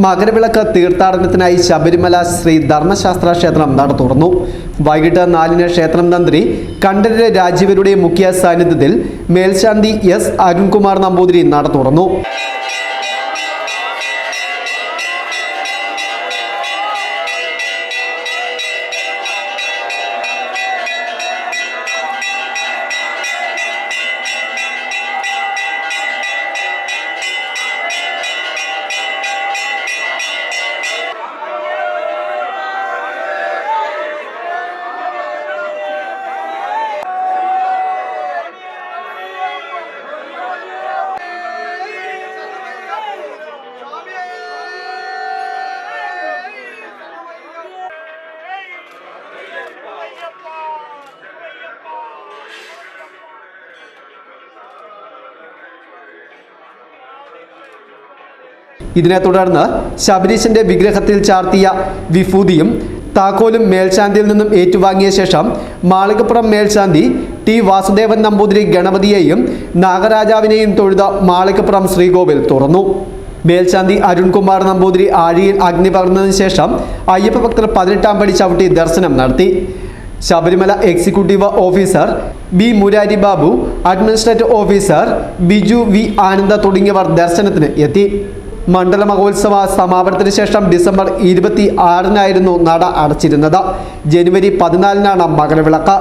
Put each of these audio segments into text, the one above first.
മകരവിളക്ക് തീർത്ഥാടനത്തിനായി ശബരിമല ശ്രീ ധർമ്മശാസ്ത്ര ക്ഷേത്രം നട തുറന്നു. വൈകിട്ട് നാലിന് ക്ഷേത്രം തന്ത്രി കണ്ഠരര് രാജീവരുടെ മുഖ്യ സാന്നിധ്യത്തിൽ മേൽശാന്തി എസ് അരുൺകുമാർ നമ്പൂതിരി നട തുറന്നു. ഇതിനെ തുടർന്ന് ശബരീശന്റെ വിഗ്രഹത്തിൽ ചാർത്തിയ വിഭൂതിയും താക്കോലും മേൽശാന്തിയിൽ നിന്നും ഏറ്റുവാങ്ങിയ ശേഷം മാളികപ്പുറം മേൽശാന്തി ടി വാസുദേവൻ നമ്പൂതിരി ഗണപതിയെയും നാഗരാജാവിനെയും തൊഴുത മാളികപ്പുറം ശ്രീകോവിൽ തുറന്നു. മേൽശാന്തി അരുൺകുമാർ നമ്പൂതിരി ആഴിയിൽ അഗ്നി പകർന്നതിന് ശേഷം അയ്യപ്പ ഭക്തർ പതിനെട്ടാം പടി ചവിട്ടി ദർശനം നടത്തി. Sabarimala executive officer B Murari Babu administrative officer Biju V Ananda തുടങ്ങിയവർ ദർശനത്തിന് എത്തി. മണ്ഡല മഹോത്സവ സമാപനത്തിന് ശേഷം ഡിസംബർ ഇരുപത്തി ആറിനായിരുന്നു നട അടച്ചിരുന്നത്. ജനുവരി പതിനാലിനാണ് മകരവിളക്ക്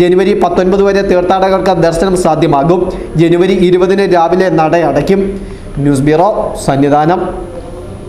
ജനുവരി പത്തൊൻപത് വരെ തീർത്ഥാടകർക്ക് ദർശനം സാധ്യമാകും. ജനുവരി ഇരുപതിന് രാവിലെ നട അടയ്ക്കും ന്യൂസ് ബ്യൂറോ സന്നിധാനം.